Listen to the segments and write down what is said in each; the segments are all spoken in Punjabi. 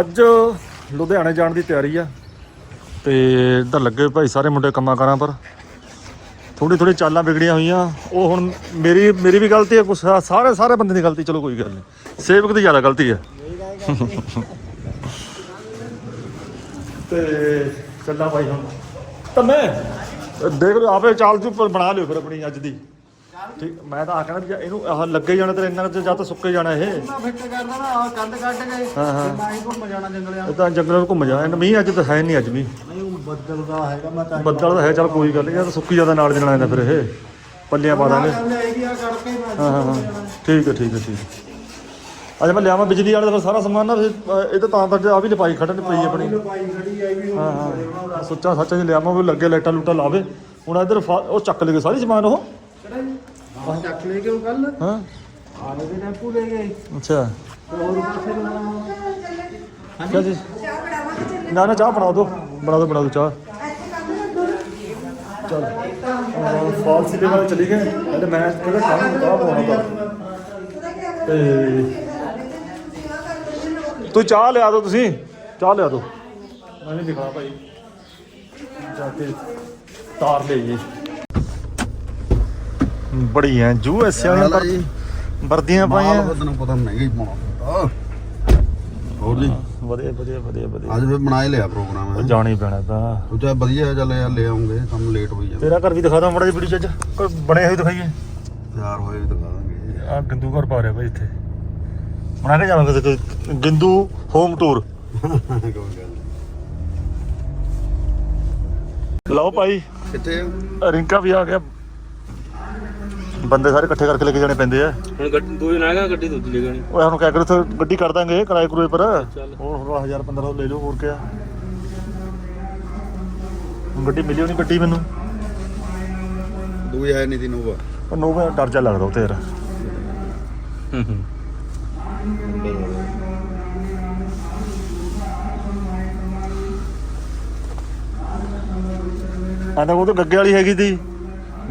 ਅੱਜ ਲੁਧਿਆਣੇ ਜਾਣ ਦੀ ਤਿਆਰੀ ਆ। ਤੇ ਇੱਧਰ ਲੱਗੇ ਭਾਈ ਸਾਰੇ ਮੁੰਡੇ ਕੰਮਾਂ ਕਾਰਾਂ ਪਰ। ਥੋੜੀ ਥੋੜੀ ਚਾਲਾਂ ਵਿਗੜੀਆਂ ਹੋਈਆਂ। ਉਹ ਹੁਣ ਮੇਰੀ ਮੇਰੀ ਵੀ ਗਲਤੀ ਹੈ ਕੁਛ ਸਾਰੇ ਸਾਰੇ ਬੰਦੇ ਦੀ ਗਲਤੀ, ਚਲੋ ਕੋਈ ਗੱਲ ਨਹੀਂ। ਸੇਵਕ ਦੀ ਜ਼ਿਆਦਾ ਗਲਤੀ ਹੈ ਤੇ ਚੱਲਾਂ ਭਾਈ ਹੁਣ। ਤਾਂ ਮੈਂ, ਦੇਖ ਲਓ, ਆਪੇ ਚਾਲ ਚੁੱਪ ਬਣਾ ਲਿਓ ਫਿਰ ਆਪਣੀ ਅੱਜ ਦੀ। ਠੀਕ ਮੈਂ ਤਾਂ ਆ ਕਹਿਣਾ ਵੀ ਜੇ ਇਹਨੂੰ ਆਹ ਲੱਗੇ ਜਾਣਾ ਤੇ ਇੰਨਾ ਕੁ ਜਾਂ ਤਾਂ ਸੁੱਕੇ ਜਾਣਾ ਇਹ। ਮੈਂ ਫਿੱਟ ਕਰਦਾ ਨਾ ਆਹ ਕੰਧ ਕੱਢ ਗਏ ਹਾਂ, ਹਾਂ। ਤੇ ਮੈਂ ਹੀ ਘੁੰਮ ਜਾਣਾ ਜੰਗਲਿਆਂ ਇਹ ਤਾਂ ਜੰਗਲਾਂ ਨੂੰ ਘੁੰਮ ਜਾਣਾ। ਮੀਂਹ ਅੱਜ ਤਾਂ ਹੈ ਨਹੀਂ ਅੱਜ ਵੀ। ਨਹੀਂ ਉਹ ਬੱਦਲ ਦਾ ਹੈਗਾ ਮੈਂ ਤਾਂ ਬੱਦਲ ਤਾਂ ਹੈ ਚੱਲ ਕੋਈ ਗੱਲ ਨਹੀਂ ਤਾਂ ਸੁੱਕੀ ਜ਼ਿਆਦਾ ਨਾਲ ਜਾਣਾ ਫਿਰ ਇਹ। ਪੱਲੀਆਂ ਪਾ ਦਾਂਗੇ। ਗੱਲ ਆਏਗੀ ਆ ਕਰਕੇ ਮੈਂ ਹਾਂ ਹਾਂ ਹਾਂ। ਠੀਕ ਹੈ ਠੀਕ ਹੈ ਠੀਕ ਹੈ। ਅੱਜ ਮੈਂ ਲਿਆਵਾਂ ਬਿਜਲੀ ਵਾਲੇ ਦਾ ਫਿਰ ਸਾਰਾ ਸਮਾਨ ਨਾ ਫਿਰ ਅਹ, ਇਹ ਤਾਂ ਤਾਂ ਤਾਂ ਆ ਵੀ ਲਪਾਈ ਖੜਨ ਪਈ ਆਪਣੀ। ਪਾਈ ਖੜੀ ਆਈ ਵੀ ਹਾਂ ਹਾਂ। ਸੁੱਚਾ ਸੱਚਾ ਜੀ ਲਿਆਵਾਂ ਵੀ ਲੱਗੇ ਲਾਈਟਾਂ ਲੂਟਾਂ ਲਾਵੇ। ਹੁਣ ਇਧਰ ਉਹ ਚੱਕ ਲਗੇ ਸਾਰੀ ਸਮਾਨ ਉਹ। ਹਾਂ ਚੱਕ ਲੈ ਕੇ ਉਹ ਕੱਲ? ਹਾਂ। ਆਲੇ ਦੇ ਟੈਂਪੂ ਲੈ ਗਏ ਅੱਛਾ। ਤੇ ਹੋਰ ਪਾਸੇ ਨੂੰ ਜੀ। ਨਾ ਨਾ ਚਾਹ ਬਣਾ ਦਿਓ। ਬਣਾ ਦਿਓ ਬਣਾ ਦਿਓ ਚਾਹ। ਚਲ। ਫਾਲ ਸਿਲੇ ਵਾਲੇ ਚਲੀ ਗਏ। ਕਹਿੰਦੇ ਮੈਂ ਕਿਹੜਾ ਕੰਮ ਚਾਹ ਬਣਾਉਣਾ ਤਾਂ। ਤੇ ਤੂੰ ਚਾਹ ਲਿਆ ਦਿਓ ਤੁਸੀਂ। ਚਾਹ ਲਿਆ ਦਿਓ। ਮੈਂ ਨਹੀਂ ਦਿਖਾ ਭਾਈ। ਜਾ ਕੇ ਤਾਰ ਲਈਏ ਬੜੀ ਐ ਜੂ ਐਸੇ ਜੀ? ਪਰ- ਵਰਦੀਆਂ ਪਾਈਆਂ। ਮਾਲ ਤੈਨੂੰ ਪਤਾ ਮਹਿੰਗਾ ਪਾਉਣਾ ਹੋਰ ਜੀ? ਵਧੀਆ ਵਧੀਆ ਵਧੀਆ ਵਧੀਆ। ਅੱਜ ਫਿਰ ਬਣਾ ਹੀ ਲਿਆ ਪ੍ਰੋਗਰਾਮ ਹੈ ਜਾਣਾ ਪੈਣਾ ਤਾਂ। ਸੋਚਿਆ ਵਧੀਆ ਚੱਲ ਯਾਰ ਲੈ ਆਉਂਗੇ ਕੰਮ ਲੇਟ ਹੋਈ ਜਾਂਦਾ। ਤੇਰਾ ਘਰ ਵੀ ਦਿਖਾ ਦਾਂ ਮੜਾ ਜੀ ਵੀਡੀਓ ਚ। ਕੋਈ ਬਣੇ ਹੋਏ ਦਿਖਾਈਏ? ਤਿਆਰ ਹੋਏ ਵੀ ਦਿਖਾ ਦਾਂਗੇ। ਆ ਗੰਦੂ ਘਰ ਪਾ ਰਿਹਾ ਭਾਈ ਇੱਥੇ। ਬਣਾ ਕੇ ਜਾਵਾਂਗੇ ਤੇ ਕੋਈ ਗਿੰਦੂ ਹੋਮ ਟੂਰ। ਲਓ ਭਾਈ। ਕਿੱਥੇ ਰਿੰਕਾ ਵੀ ਆ ਗਿਆ। ਬੰਦੇ ਸਾਰੇ ਇਕੱਠੇ ਕਰਕੇ ਲੈ ਕੇ ਜਾਣੇ ਪੈਂਦੇ ਆ। ਹੁਣ ਗੱਡੀ ਦੂਜੀ ਨਾ ਹੈਗਾ ਗੱਡੀ ਦੂਜੀ ਲੈ ਗਣੀ ਓਏ ਹੁਣ ਕਹਿ ਕਰ ਉੱਥੇ ਗੱਡੀ ਕਰ ਦਾਂਗੇ ਕਿਰਾਏ ਕਰੂਏ ਪਰ। ਚੱਲ। ਹੋਰ ਹੋਰ 1000 1500 ਲੈ ਲਓ ਹੋਰ ਕਿਆ। ਹੁਣ ਗੱਡੀ ਮਿਲੀ ਨਹੀਂ ਗੱਡੀ ਮੈਨੂੰ। ਦੂਈ ਹੈ ਨਹੀਂ ਤੀ ਨੋਵਾ। ਉਹ ਨੋਵਾ ਡਰ ਜਾ ਲੱਗਦਾ ਉੱਥੇ ਯਾਰ। ਆਂਦਾ ਉਹ ਤਾਂ ਗੱਗੇ ਵਾਲੀ ਹੈਗੀ ਤੀ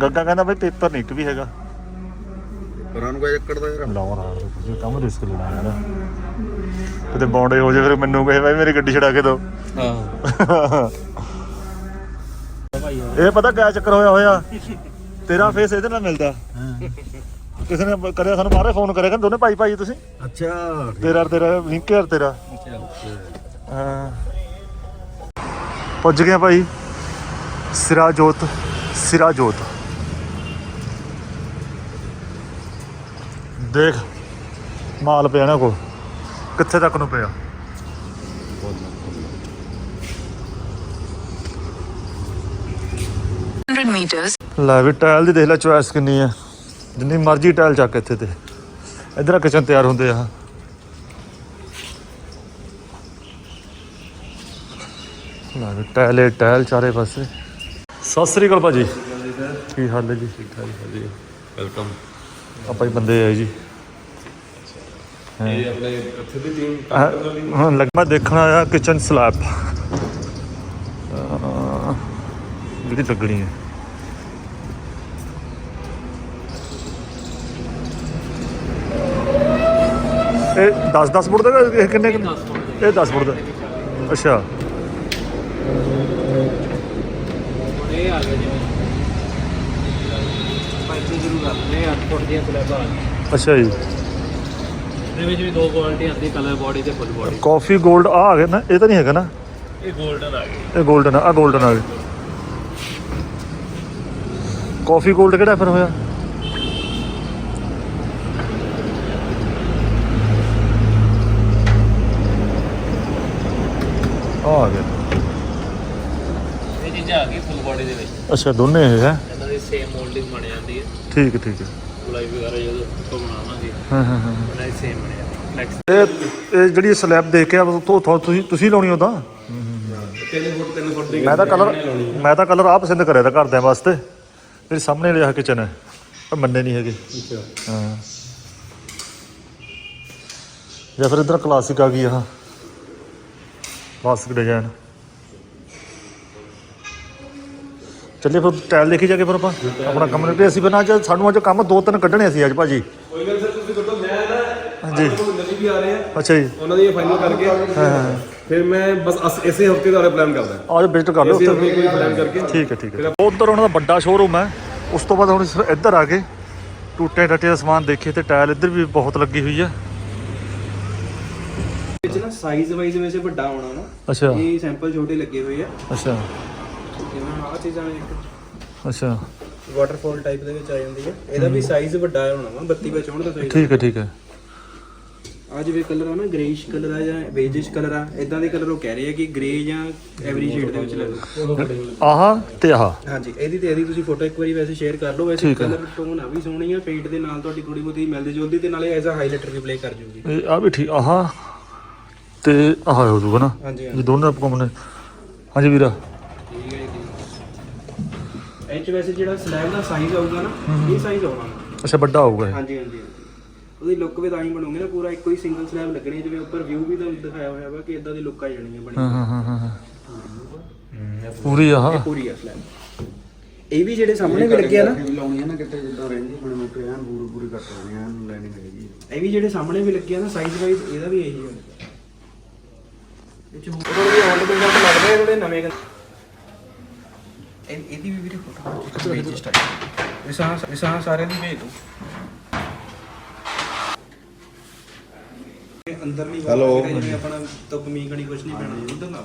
ਗੱਗਾ ਕਹਿੰਦਾ ਬਈ ਪੇਪਰ ਨਹੀਂ ਇੱਕ ਵੀ ਹੈਗਾ। ਪਰਾਂ ਨੂੰ ਕੋਈ ਚੱਕੜ ਦਾ ਯਾਰ। ਲਾਉਣ ਆ ਰਿਹਾ ਕੰਮ ਰਿਸਕ ਲੈਣਾ ਯਾਰ ਕਿਤੇ ਬੌਂਡੇ ਹੋ ਜਾਏ ਫਿਰ ਮੈਨੂੰ ਕਹੇ ਭਾਈ ਮੇਰੀ ਗੱਡੀ ਛਡਾ ਕੇ ਦਿਓ ਹਾਂ। ਇਹ ਪਤਾ ਕਿਆ ਚੱਕਰ ਹੋਇਆ ਹੋਇਆ? ਤੇਰਾ ਫੇਸ ਇਹਦੇ ਨਾਲ ਮਿਲਦਾ। ਕਿਸੇ ਨੇ ਕਰਿਆ ਸਾਨੂੰ ਬਾਹਰੇ ਫੋਨ ਕਰਿਆ ਕਹਿੰਦੇ ਦੋਨੇ ਭਾਈ ਭਾਈ ਤੁਸੀਂ। ਅੱਛਾ। ਤੇਰਾ ਤੇਰਾ ਲਿੰਕ ਹੈ ਔਰ ਤੇਰਾ ਹਾਂ। ਪੁੱਜ ਗਏ ਭਾਈ। ਸਿਰਾ ਜੋਤ ਸਿਰਾ ਜੋਤ ਦੇਖ ਮਾਲ ਪਿਆ ਨਾ ਕੋ ਕਿੱਥੇ ਤੱਕ ਨੂੰ ਪਿਆ. ਲੈ ਵੀ ਟਾਇਲ ਦੀ ਦੇਖ ਲੈ ਚੁਆਇਸ ਕਿੰਨੀ ਹੈ ਜਿੰਨੀ ਮਰਜ਼ੀ ਟਾਇਲ ਚੱਕ ਇੱਥੇ ਤੇ। ਇਧਰ ਕਿਚਨ ਤਿਆਰ ਹੁੰਦੇ ਆ। ਲੈ ਵੀ ਟਾਇਲੇ ਟਾਇਲ ਚਾਰੇ ਪਾਸੇ। ਸਤਿ ਸ੍ਰੀ ਅਕਾਲ ਭਾਜੀ। ਕੀ ਹਾਲ ਹੈ ਜੀ? ਠੀਕ ਠਾਕ ਵਧੀਆ। ਵੈਲਕਮ ਆਪਾਂ ਹੀ ਬੰਦੇ ਆਏ ਜੀ। ਇਹ ਆਪਣੇ ਇੱਥੇ ਦੀ ਟੀਮ ਆਹ, ਹਾਂ ਲੱਗ ਮੈਂ ਦੇਖਣ ਆਇਆ ਕਿਚਨ ਸਲੈਬ ਜਿਹੜੀ ਲੱਗਣੀ ਹੈ। ਇਹ 10 10 ਫੁੱਟ ਦਾ ਇਹ ਕਿੰਨੇ ਇਹ 10 ਫੁੱਟ ਦਾ। ਅੱਛਾ। ਇਹ ਆ ਗਿਆ ਜਿਵੇਂ। ਪਾਈਪਿੰਗ ਦਿੰਦੇ ਆ 8 ਫੁੱਟ ਦੀਆਂ ਸਲੈਬਾਂ ਆ ਅੱਛਾ ਜੀ। ਇਹਦੇ ਵਿੱਚ ਵੀ ਦੋ ਕੁਆਲਿਟੀ ਆਉਂਦੀ ਕਲਰ ਬਾਡੀ ਤੇ ਫੁੱਲ ਬਾਡੀ ਕਾਫੀ 골ਡ ਆ ਆ ਗਿਆ ਨਾ ਇਹ ਤਾਂ ਨਹੀਂ ਹੈਗਾ ਨਾ? ਇਹ 골ਡਨ ਆ ਗਿਆ ਇਹ 골ਡਨ ਆ 골ਡਨ ਆ ਗਿਆ ਕਾਫੀ 골ਡ ਕਿਹੜਾ ਫਿਰ ਹੋਇਆ? ਆ ਗਿਆ ਇਹ ਚੀਜ਼ਾਂ ਆ ਗਈ ਫੁੱਲ ਬਾਡੀ ਦੇ ਵਿੱਚ। ਅੱਛਾ ਦੋਨੇ ਹੈ? ਇਹਨਾਂ ਦੀ ਸੇਮ ਮੋਲਡਿੰਗ ਬਣ ਜਾਂਦੀ ਹੈ। ਠੀਕ ਠੀਕ ਹੈ। ਗੁਲਾਈ ਵਗੈਰਾ ਜਦੋਂ ਤੋਂ ਬਣਾਵਾਂਗੇ। ਹਾਂ ਹਾਂ ਹਾਂ। ਇਹ ਇਹ ਜਿਹੜੀ ਸਲੈਬ ਦੇਖ ਕੇ ਆ ਉਹ ਤੋਂ ਤੁਸੀਂ ਤੁਸੀਂ ਲਾਉਣੀ ਉਹ ਤਾਂ 3 ਫੁੱਟ 3 ਫੁੱਟ ਦੀ ਮੈਂ ਤਾਂ ਕਲਰ ਮੈਂ ਤਾਂ ਕਲਰ ਆ ਪਸੰਦ ਕਰਿਆ ਤਾਂ ਘਰਦਿਆਂ ਵਾਸਤੇ। ਜਿਹੜੀ ਸਾਹਮਣੇ ਵਾਲੀ ਕਿਚਨ ਹੈ ਪਰ ਮੰਨੇ ਨਹੀਂ ਹੈਗੇ। ਹਾਂ। ਜਾਂ ਫਿਰ ਇਧਰ ਕਲਾਸਿਕ ਆ ਗਈ ਆਹ ਕਲਾਸਿਕ ਡਿਜ਼ਾਈਨ ਚੱਲੇ ਫਿਰ ਟਾਇਲ ਦੇਖੀ ਜਾ ਕੇ ਫਿਰ ਆਪਾਂ। ਆਪਣਾ ਕੰਮ ਨਿਪਟੇ ਅਸੀਂ ਫਿਰ ਨਾ ਅੱਜ ਸਾਨੂੰ ਅੱਜ ਕੰਮ ਦੋ ਤਿੰਨ ਕੱਢਣੇ ਸੀ ਅੱਜ ਭਾਜੀ। ਕੋਈ ਗੱਲ ਸਰ ਤੁਸੀਂ ਦੱਸੋ ਹਾਂਜੀ। ਨਵੀਂ ਵੀ ਆ ਰਹੇ ਆ। ਅੱਛਾ ਜੀ। ਉਹਨਾਂ ਦੀ ਫਾਈਨਲ ਕਰਕੇ। ਹਾਂ ਫਿਰ ਮੈਂ ਬਸ ਅਸ- ਇਸੇ ਹਫ਼ਤੇ ਦਾ ਪਲਾਨ ਕਰਦਾ। ਆਜ ਵਿਜ਼ਿਟ ਕਰ ਲਓ ਇਸੇ ਉੱਥੇ। ਹਫ਼ਤੇ ਕੋਈ ਪਲਾਨ ਕਰਕੇ। ਠੀਕ ਹੈ ਠੀਕ ਹੈ। ਉਧਰ ਉਹਨਾਂ ਦਾ ਵੱਡਾ ਸ਼ੋਰੂਮ ਹੈ। ਉਸ ਤੋਂ ਬਾਅਦ ਹੁਣ ਇਸ- ਇੱਧਰ ਆ ਕੇ ਟੂਟੇ ਟੱਟੇ ਦਾ ਸਮਾਨ ਦੇਖੇ ਤੇ ਟਾਇਲ ਇੱਧਰ ਵੀ ਬਹੁਤ ਲੱਗੀ ਹੋਈ ਹੈ। ਵਿੱਚ ਨਾ ਸਾਈਜ਼ ਵਾਈਜ਼ ਵੈਸੇ ਵੱਡਾ ਹੋਣਾ ਨਾ। ਅੱਛਾ। ਇਹ ਸੈਂਪਲ ਛੋਟੇ ਲੱਗੇ ਹੋਏ ਆ। ਅੱਛਾ। ਜਿਵੇਂ ਆਹ ਚੀਜ਼ਾਂ ਨੇ ਇੱਕ ਅੱਛਾ। ਵਾਟਰਫਾਲ ਟਾਈਪ ਦੇ ਵਿੱਚ ਆ ਜਾਂਦੀ ਹੈ। ਇਹਦਾ ਵੀ ਸਾਈਜ਼ ਵੱਡਾ ਹੋਣਾ ਵਾ 32 ਬਾਈ 64 ਦਾ ਸਾਈਜ਼ ਠੀਕ ਹੈ ਠੀਕ ਹੈ। ਆ ਜਿਵੇਂ ਕਲਰ ਆ ਨਾ ਗ੍ਰੇਇਸ਼ ਕਲਰ ਆ ਜਾਂ ਬੇਜਿਸ਼ ਕਲਰ ਆ ਇਦਾਂ ਦੇ ਕਲਰ ਉਹ ਕਹਿ ਰਹੇ ਆ ਕਿ ਗ੍ਰੇ ਜਾਂ ਐਵਰੀ ਸ਼ੇਡ ਦੇ ਵਿੱਚ ਲੈ ਲਓ ਆਹ ਤੇ ਆਹ। ਹਾਂਜੀ ਇਹਦੀ ਤੇ ਇਹਦੀ ਤੁਸੀਂ ਫੋਟੋ ਇੱਕ ਵਾਰੀ ਵੈਸੇ ਸ਼ੇਅਰ ਕਰ ਲਓ ਵੈਸੇ। ਕਲਰ ਟੋਨ ਆ ਵੀ ਸੋਹਣੀ ਆ ਪੇਂਟ ਦੇ ਨਾਲ ਤੁਹਾਡੀ ਥੋੜੀ ਬਹੁਤੀ ਮਿਲਦੀ ਜੁਲਦੀ ਤੇ ਨਾਲੇ ਐਜ਼ ਅ ਹਾਈਲਾਈਟਰ ਵੀ ਪਲੇ ਕਰ ਜੂਗੀ। ਇਹ ਆ ਵੀ ਠੀਕ ਆਹ। ਤੇ ਆਹ ਹੋ ਜੂਗਾ ਨਾ ਇਹ ਦੋਨੋਂ ਆਪਾਂ ਕੋਮਨੇ ਹਾਂਜੀ ਵੀਰਾ। ਠੀਕ ਹੈ ਜੀ ਇਹ 'ਚ ਵੈਸੇ ਜਿਹੜਾ ਸਲੈਬ ਦਾ ਸਾਈਜ਼ ਆਊਗਾ ਨਾ ਇਹ ਸਾਈਜ਼ ਆਉਣਾ। ਅੱਛਾ ਵੱਡਾ ਹਾਂਜੀ ਹਾਂਜੀ ਹਾਂਜੀ। ਉਹਦੀ ਲੁੱਕ ਵੀ ਤਾਂ ਹੀ ਬਣੂਗੀ ਨਾ ਪੂਰਾ ਇੱਕੋ ਹੀ ਸਿੰਗਲ ਸਲੈਬ ਲੱਗਣੀ ਜਿਵੇਂ ਉੱਪਰ ਵਿਊ ਵੀ ਤੁਹਾਨੂੰ ਦਿਖਾਇਆ ਹੋਇਆ ਵਾ ਕਿ ਇਦਾਂ ਦੀ ਲੁੱਕ ਆ ਜਾਣੀ ਹੈ ਬਣੀ। ਹਾਂ ਹਾਂ ਹਾਂ ਹਾਂ ਹਾਂ। ਪੂਰੀ ਆਹ ਇਹ ਪੂਰੀ ਆ ਸਲੈਬ ਇਹ ਵੀ ਜਿਹੜੇ ਸਾਹਮਣੇ ਵੀ ਲੱਗੇ ਆ ਨਾ। ਲਾਉਣੀ ਹੈ ਨਾ ਕਿਤੇ ਜਿੱਦਾਂ ਰਹਿੰਦੀ ਹੁਣ ਮੈਂ ਤੇ ਐਨ ਪੂਰੀ ਪੂਰੀ ਕੱਟ ਲੈਣੀ ਐਨ ਲੈਣੀ ਹੈਗੀ ਇਹ ਵੀ ਜਿਹੜੇ ਸਾਹਮਣੇ ਵੀ ਲੱਗੇ ਆ ਨਾ ਸਾਈਜ਼ ਵਾਈਜ਼ ਇਹਦਾ ਵੀ ਇਹੀ ਹੋਣਾ ਇਹ ਚ ਹੋਰ ਵੀ ਆਲਟ ਬਿਲਡ ਅਪ ਲੱਗਦੇ ਆ ਥੋੜੇ ਨਵੇਂ ਇਹ ਇਹਦੀ ਵੀ ਵੀਰੇ ਫੋਟੋ ਵੇਚ ਸਟਾਈਲ ਵਿਸਾਂ ਵਿਸਾਂ ਸਾਰੇ ਦੀ ਭੇਜ ਦੋ। ਅੰਦਰਲੀ Hello. ਜਿਵੇਂ ਆਪਣਾ ਤੁਬ ਮੀ ਕਣੀ ਕੁਝ ਨਹੀਂ ਪੈਣਾ ਉਧਰ ਨਾ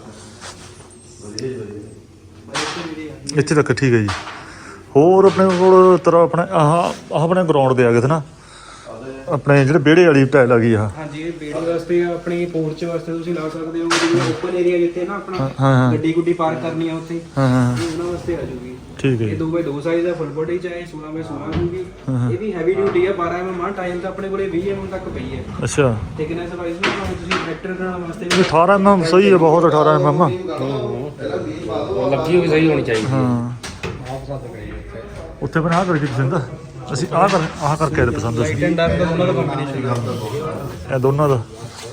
ਇੱਥੇ ਤੱਕ ਠੀਕ ਹੈ ਜੀ। ਹੋਰ ਆਪਣੇ ਕੋਲ ਤਰ੍ਹਾਂ ਆਪਣਾ ਆਹ ਆਹ ਆਪਣੇ ਗਰਾਊਂਡ ਦੇ ਆ ਗਏ ਨਾ ਆਪਣੇ ਜਿਹੜੇ ਵਿਹੜੇ ਵਾਲੀ ਟਾਇਲ ਆ ਗਈ ਆ। ਹਾਂਜੀ ਇਹ ਬੇੜੀ ਵਾਸਤੇ ਆਪਣੀ ਪੋਰਚ ਵਾਸਤੇ ਤੁਸੀਂ ਲਾ ਸਕਦੇ ਹੋ ਜਿਵੇਂ ਓਪਨ ਏਰੀਆ ਜਿੱਥੇ ਨਾ ਆਪਣਾ। ਗੱਡੀ ਗੁੱਡੀ ਪਾਰਕ ਕਰਨੀ ਆ ਉੱਥੇ ਹਾਂ ਹਾਂ ਉਹਨਾਂ ਵਾਸਤੇ ਆ ਜੂਗੀ। ਠੀਕ ਹੈ ਇਹ ਜੀ। 2x2 ਸਾਈਜ਼ ਦਾ ਫੁੱਲ ਬੋਡੀ ਚ ਹੈ 16 ਬਾਈ 16 ਹੋਊਗੀ ਇਹ ਵੀ ਹੈਵੀ ਡਿਊਟੀ ਹੈ 12 mm ਆ ਟਾਈਮ ਤਾਂ ਆਪਣੇ ਕੋਲੇ 20 mm ਤੱਕ ਪਈ ਹੈ। ਅੱਛਾ। ਥਿਕਨੈਸ ਵਾਈਜ਼ ਨਾ ਭਾਵੇਂ ਤੁਸੀਂ ਟਰੈਕਟਰ ਕਰਨ ਵਾਸਤੇ ਇਹ 18 mm ਸਹੀ ਹੈ ਬਹੁਤ 18 mm ਆ। ਲੱਗੀ ਹੋਈ ਸਹੀ ਹੋਣੀ ਚਾਹੀਦੀ ਹਾਂ। ਉੱਥੇ ਬਣਾ ਕਰਕੇ ਪਸੰਦ ਆ ਅਸੀਂ ਆਹ ਕਰ ਆਹ ਕਰਕੇ ਆਏ ਪਸੰਦ ਸੀ ਐਂਡ ਡਾਰਕ ਦਾ ਉਹਨਾਂ ਦਾ ਕੰਬੀਨੇਸ਼ਨ ਇਹ ਦੋਨਾਂ ਦਾ।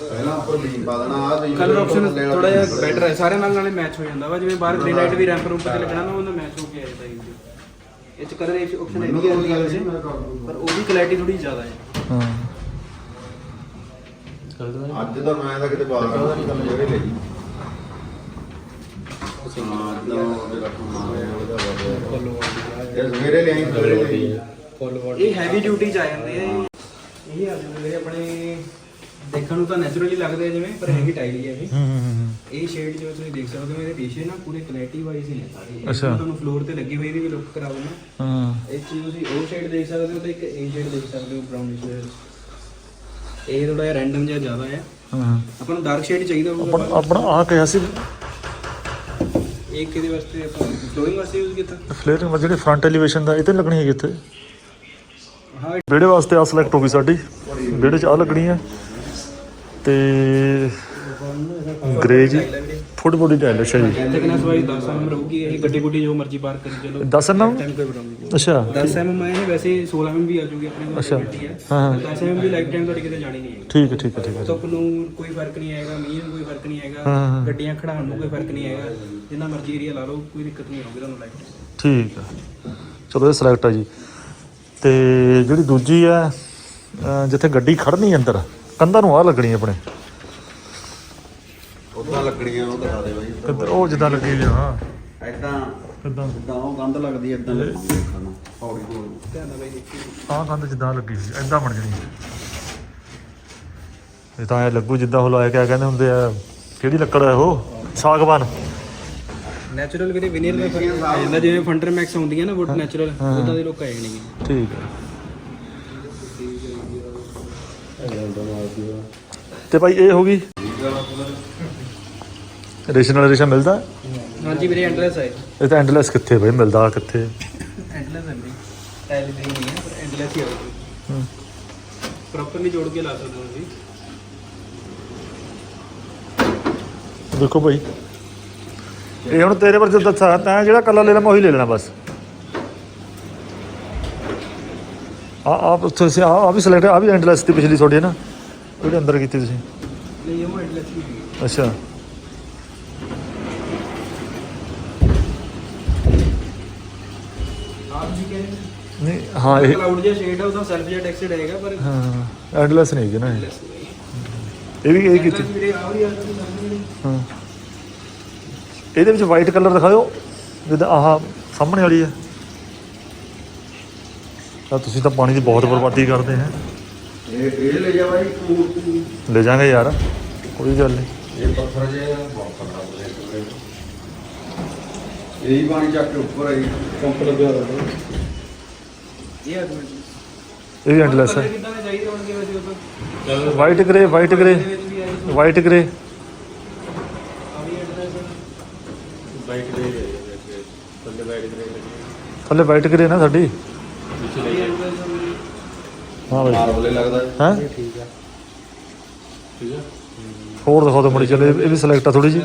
ਪਹਿਲਾਂ ਉੱਪਰ ਬੀਮ ਪਾ ਦੇਣਾ ਆ ਕਲਰ ਆਪਸ਼ਨ ਥੋੜਾ ਜਿਹਾ ਬੈਟਰ ਹੈ ਸਾਰੇ ਨਾਲ ਨਾਲੇ ਮੈਚ ਹੋ ਜਾਂਦਾ ਵਾ ਜਿਵੇਂ ਬਾਹਰ ਗ੍ਰੀਨ ਲਾਈਟ ਵੀ ਰੈਂਪ ਰੂਪ ਤੇ ਲੱਗਣਾ ਨਾ ਉਹਦਾ ਮੈਚ ਹੋ ਇਹ ਚ ਕਲਰ ਆਪਸ਼ਨ ਹੈ ਨਹੀਂ ਆਉਂਦੀ ਵੈਸੇ ਪਰ ਉਹਦੀ ਕੁਆਲਿਟੀ ਥੋੜੀ ਜ਼ਿਆਦਾ ਹੈ। ਹਾਂ। ਅੱਜ ਤਾਂ ਮੈਂ ਤਾਂ ਕਿਤੇ ਬਾਹਰ ਕਰਦਾ ਨਹੀਂ ਕੰਮ ਜਿਹੜੇ ਲਈ ਹਾਂ ਜਦੋਂ ਉਹਦੇ ਰੱਖ ਮਾਰਿਆ ਉਹਦਾ ਬਾਅਦ ਇਹ ਸਵੇਰੇ ਲਿਆਈ ਸਵੇਰੇ ਲਿਆਈ। ਇਹ ਹੈਵੀ ਡਿਊਟੀ ਚ ਆ ਜਾਂਦੇ ਆ ਇਹ ਇਹ ਆ ਜਾਂਦੇ ਜਿਹੜੇ ਆਪਣੇ ਦੇਖਣ ਨੂੰ ਤਾਂ ਨੈਚੁਰਲੀ ਲੱਗਦੇ ਆ ਜਿਵੇਂ ਪਰ ਹੈਗੀ ਟਾਈਲ ਹੀ ਆ ਇਹ। ਹੂੰ ਹੂੰ, ਹੂੰ ਇਹ ਸ਼ੇਡ ਜਿਵੇਂ ਤੁਸੀਂ ਦੇਖ ਸਕਦੇ ਹੋ ਇਹਦੇ ਪੀਛੇ ਨਾ ਪੂਰੇ ਕੁਆਲਿਟੀ ਵਾਈਜ਼ ਹੀ ਨੇ ਸਾਰੇ। ਇਹ ਅੱਛਾ। ਮੈਂ ਤੁਹਾਨੂੰ ਫਲੋਰ ਤੇ ਲੱਗੀ ਹੋਈ ਦੀ ਵੀ ਲੁੱਕ ਕਰਾਉਂ ਨਾ ਹਾਂ। ਇਹ ਚੀਜ਼ ਤੁਸੀਂ ਉਹ ਸ਼ੇਡ ਦੇਖ ਸਕਦੇ ਹੋ ਤੇ ਇੱਕ ਇਹ ਸ਼ੇਡ ਦੇਖ ਸਕਦੇ ਹੋ ਬ੍ਰਾਊਨਿਸ਼ ਇਹ ਥੋੜਾ ਜਿਹਾ ਰੈਂਡਮ ਜਿਹਾ ਜ਼ਿਆਦਾ ਹੈ ਹਾਂ। ਆਪਾਂ ਨੂੰ ਡਾਰਕ ਸ਼ੇਡ ਚਾਹੀਦਾ ਆਪਣਾ ਹੋਊਗਾ ਆਪਣਾ ਆਹ ਕਿਹਾ ਸੀ। ਇਹ ਕਿਹਦੇ ਵਾਸਤੇ ਆਪਾਂ ਫਲੋਰਿੰਗ ਵਾਸਤੇ ਯੂਜ਼ ਕੀਤਾ। ਫਲੇਅਰਿੰਗ ਜਿਹੜੇ ਫਰੰਟ ਐਲੀਵੇਸ਼ਨ ਦਾ ਇਹ ਤੇ ਲੱਗਣੀ ਹੈਗੀ ਇੱਥੇ। ਹਾਂ। ਵਿਹੜੇ ਵਾਸਤੇ ਆ ਸਿਲੈਕਟ ਹੋ ਗਈ ਸਾਡੀ। ਵਿਹੜੇ 'ਚ ਆ ਲੱਗਣੀ ਹੈ ਤੇ ਗ੍ਰੇ ਜੀ ਥੋੜੀ ਬੋਡੀ ਟਾਈਲ ਅੱਛਾ ਜੀ। ਥਿਕਨੈਸ ਵਾਈਜ਼ 10 mm ਰਹੂਗੀ ਇਹ ਗੱਡੀ ਗੁੱਡੀ ਜੋ ਮਰਜ਼ੀ ਪਾਰਕ ਕਰੀ ਚਲੋ। 10 mm ਟਾਈਮ ਕੋਈ ਪ੍ਰੋਬਲਮ ਨਹੀਂ। ਅੱਛਾ। 10 mm ਇਹ ਵੈਸੇ 16 mm ਵੀ ਆ ਜੂਗੀ ਆਪਣੇ ਕੋਲ ਅੱਛਾ। ਹੈ ਹਾਂ, ਹਾਂ। 10 mm ਦੀ ਲਾਈਫ ਟਾਈਮ ਤੁਹਾਡੀ ਕਿਤੇ ਜਾਣੀ ਨਹੀਂ ਹੈ ਠੀਕ ਹੈ ਠੀਕ ਹੈ ਠੀਕ ਹੈ। ਧੁੱਪ ਨੂੰ ਕੋਈ ਫ਼ਰਕ ਨਹੀਂ ਆਏਗਾ ਮੀਂਹ ਨੂੰ ਕੋਈ ਫ਼ਰਕ ਨਹੀਂ ਹਾਂ, ਆਏਗਾ ਹਾਂ। ਗੱਡੀਆਂ ਖੜਾਉਣ ਨੂੰ ਕੋਈ ਫ਼ਰਕ ਨਹੀਂ ਆਏਗਾ। ਜਿੰਨਾ ਮਰਜ਼ੀ ਏਰੀਆ ਲਾ ਲਓ ਕੋਈ ਦਿੱਕਤ ਨਹੀਂ ਆਊਗੀ ਤੁਹਾਨੂੰ ਲਾਈਟ ਠੀਕ ਹੈ। ਚਲੋ ਇਹ ਸਿਲੈਕਟ ਆ ਜੀ। ਤੇ ਜਿਹੜੀ ਦੂਜੀ ਆ ਜਿੱਥੇ ਗੱਡੀ ਖੜਨੀ ਅੰਦਰ ਕੰਧਾਂ ਨੂੰ ਆ ਲੱਗਣੀ ਆਪਣੇ। ਉਦਾਂ ਲੱਗਣੀਆਂ ਉਹ ਦਿਖਾ ਦੇ ਬਾਈ। ਕਿੱਧਰ ਉਹ ਜਿੱਦਾਂ ਲੱਗੀ ਆ ਹਾਂ। ਐਦਾਂ ਕਿੱਦਾਂ? ਇਦਾਂ ਉਹ ਗੰਦ ਲੱਗਦੀ ਐ ਇਦਾਂ ਲੱਗਦੀ ਦੇਖਣ ਨੂੰ ਹੌਲੀ ਹੌਲੀ। ਧਿਆਨ ਨਾਲ ਬਾਈ ਦੇਖੀ ਆਹ ਕੰਧ ਜਿੱਦਾਂ ਲੱਗੀ ਸੀ ਐਦਾਂ ਬਣ ਜਣੀ ਇਹ ਤਾਂ ਐ ਲੱਗੂ ਜਿੱਦਾਂ ਉਹ ਲਾਇਆ ਕਿਆ ਕਹਿੰਦੇ ਹੁੰਦੇ ਆ ਕਿਹੜੀ ਲੱਕੜ ਹੈ ਉਹ? ਸਾਗਵਾਨ। ਨੈਚੁਰਲ ਵੀਰੇ ਵਿਨੀਅਰ ਦਾ ਫ਼ਰਕ ਜਾਂਦਾ ਜਿਵੇਂ ਫੰਡਰ ਮੈਕਸ ਆਉਂਦੀਆਂ ਨਾ ਵੁੱਡ ਨੈਚੁਰਲ ਉਦਾਂ ਦੇ ਲੋਕ ਆਏ ਨਹੀਂ ਠੀਕ ਹੈ ਤੇ ਭਾਈ ਇਹ ਹੋ ਗਈ। ਰੇਸ਼ਨ ਵਾਲਾ ਰੇਸ਼ਨ ਮਿਲਦਾ? ਹਾਂਜੀ ਵੀਰੇ ਐਂਡਲੈਸ ਹੈ ਇਹ। ਤਾਂ ਐਂਡਲੈਸ ਕਿੱਥੇ ਬਈ ਮਿਲਦਾ ਕਿੱਥੇ? ਐਂਡਲੈਸ ਹੈ ਟਾਈਲ ਨਹੀਂ ਹੈ ਪਰ ਐਂਡਲੈਸ ਹੀ ਆਉਂਦੀ ਹੂੰ। ਪ੍ਰੋਪਰਲੀ ਜੋੜ ਕੇ ਲਾ ਸਕਦੇ ਹੋ ਤੁਸੀਂ। ਦੇਖੋ ਭਾਈ। ਇਹ ਹੁਣ ਤੇਰੇ ਪਰ ਜਦ ਦੱਸਾਂ ਤੈਂ ਜਿਹੜਾ ਕਲਰ ਲੈਣਾ ਮੈਂ ਉਹੀ ਲੈ ਲੈਣਾ ਬਸ। ਆ ਆਪ ਉੱਥੇ ਸੇ ਆ ਆ ਵੀ ਸਿਲੈਕਟ ਆ ਵੀ ਐਂਡਲੈਸ ਦੀ ਪਿਛਲੀ ਤੁਹਾਡੀ ਹੈ ਨਾ। ਉਹਦੇ ਅੰਦਰ ਕੀਤੀ ਤੁਸੀਂ? ਨਹੀਂ ਅੱਛਾ। ਆਪ ਜੀ ਕਹਿੰਦੇ ਨਹੀਂ ਹਾਂ ਇਹ ਕਲਾਊਡ ਜਿਹਾ ਸ਼ੇਡ ਹੈ ਉਹਦਾ ਸੈਲਫ ਜਿਹਾ ਟੈਕਸਚਰ ਹੈਗਾ ਪਰ ਹਾਂ ਐਂਡਲੈਸ ਨਹੀਂ ਹੈਗੀ ਨਾ ਇਹ। ਇਹ ਵੀ ਇਹ ਕੀਤੀ। ਆ ਆ ਹਾਂ। ਇਹਦੇ ਵਿੱਚ ਵਾਈਟ ਕਲਰ ਦਿਖਾਓ ਜਿੱਦਾਂ ਆਹ ਸਾਹਮਣੇ ਵਾਲੀ ਹੈ ਤਾਂ ਤੁਸੀਂ ਤਾਂ ਪਾਣੀ ਦੀ ਬਹੁਤ ਬਰਬਾਦੀ ਕਰਦੇ ਹੈ ਇਹ ਇਹ ਲੈ ਜਾ ਬਾਈ ਮੂਰਤੀ ਲੈ ਜਾਾਂਗੇ ਯਾਰ ਕੋਈ ਗੱਲ ਨਹੀਂ ਇਹ ਪੱਥਰ ਜੇ ਬਹੁਤ ਖਰਾਬ ਹੋ ਇਹੀ ਪਾਣੀ ਚੱਕ ਕੇ ਉੱਪਰ ਆਈ ਪੰਪ ਲੱਗਿਆ ਹੋਇਆ ਇਹ ਆ ਇਹ ਵੀ ਐਂਡਲੈਸ ਹੈ ਕਿੱਦਾਂ ਦੇ ਚਾਹੀਦੇ ਹੋਣਗੇ ਵੈਸੇ ਉਹ ਤਾਂ ਵਾਈਟ ਗ੍ਰੇ ਵਾਈਟ ਗ੍ਰੇ ਇਹਦੇ ਵਿੱਚ ਵੀ ਆਈ ਵਾਈਟ ਗ੍ਰੇ ਆ ਵੀ ਐਡਰੈਸ ਬਾਈਕ ਦੇ ਥੱਲੇ ਬਾਈਕ ਦੇ ਥੱਲੇ ਵਾਈਟ ਗ੍ਰੇ ਨਾ ਸਾਡੀ ਹਾਂ ਬਾਈ। ਮਾਰਬਲੇ ਲੱਗਦਾ ਹੈ। ਹੈ? ਹੋਰ ਦਿਖਾਓ ਤਾਂ ਮੜੀ ਚੱਲੇ ਇਹ ਵੀ ਸਿਲੈਕਟ ਆ ਥੋੜੀ ਜੀ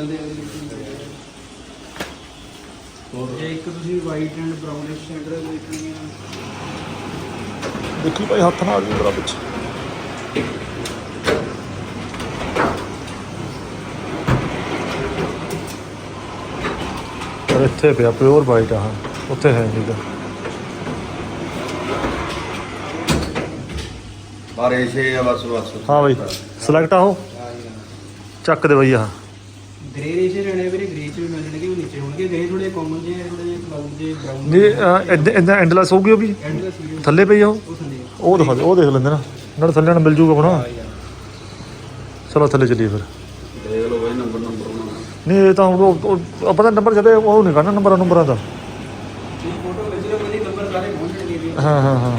ਜੇ ਇੱਕ ਤੁਸੀਂ ਵਾਈਟ ਐਂਡ ਬ੍ਰਾਊਨਿਸ਼ ਸ਼ੇਡ ਦੇਖਣੀ ਹੈ ਦੇਖੀ ਭਾਈ ਹੱਥ ਨਾਲ ਆ ਜੀ ਬੜਾ ਪਿੱਛੇ ਪਰ ਇੱਥੇ ਪਿਆ ਪਿਓਰ ਵਾਈਟ ਆ ਉੱਥੇ ਹੈ ਨਹੀਂਗਾ ਪਰ ਇਸੇ ਆ ਬਸ ਬਸ। ਹਾਂ ਬਾਈ ਸਿਲੈਕਟ ਆ ਉਹ। ਚੱਕ ਦੇ ਬਈ ਆ ਗ੍ਰੇ ਰੇਸ਼ੇ ਰਹਿਣੇ ਵੀਰੇ ਗ੍ਰੇ ਚ ਵੀ ਮਿਲਣਗੇ ਉਹ ਨੀਚੇ ਹੋਣਗੇ। ਗ੍ਰੇ ਥੋੜੇ ਕਾਮਨ ਜਿਹੇ ਥੋੜੇ ਜਿਹੇ ਕਲਾਊਡ ਜਿਹੇ ਬ੍ਰਾਊਨ ਨਹੀਂ ਇਦਾਂ ਇਦਾਂ ਐਂਡਲੈਸ ਹੋਊਗੀ ਉਹ ਵੀ? ਐਂਡਲੈਸ ਵੀਡੀਓ ਥੱਲੇ ਪਈ ਆ ਉਹ? ਉਹ ਥੱਲੇ ਉਹ ਦਿਖਾ ਦੇ ਉਹ ਦੇਖ ਲੈਂਦੇ ਨਾ। ਨਾਲ ਥੱਲੇ ਨਾਲ ਮਿਲ ਜੂਗਾ ਆਪਣਾ। ਚਲੋ ਥੱਲੇ ਚੱਲੀਏ ਫਿਰ। ਦੇਖ ਲਓ ਬਾਈ ਨੰਬਰ ਨੰਬਰ ਉਹਨਾਂ ਨਹੀਂ ਇਹ ਤਾਂ ਹੁਣ ਉਹ- ਉਹ ਆਪਾਂ ਤਾਂ ਨੰਬਰ ਜਦੇ ਉਹ ਨਹੀਂ ਕਰਨਾ ਨੰਬਰਾਂ ਨੰਬਰਾਂ ਦਾ ਫੋਟੋ ਖਿੱਚ ਲਓ ਉਹਦੀ ਨੰਬਰ ਸਾਰੇ ਪਹੁੰਚਣਗੇ ਵੀ। ਹਾਂ ਹਾਂ ਹਾਂ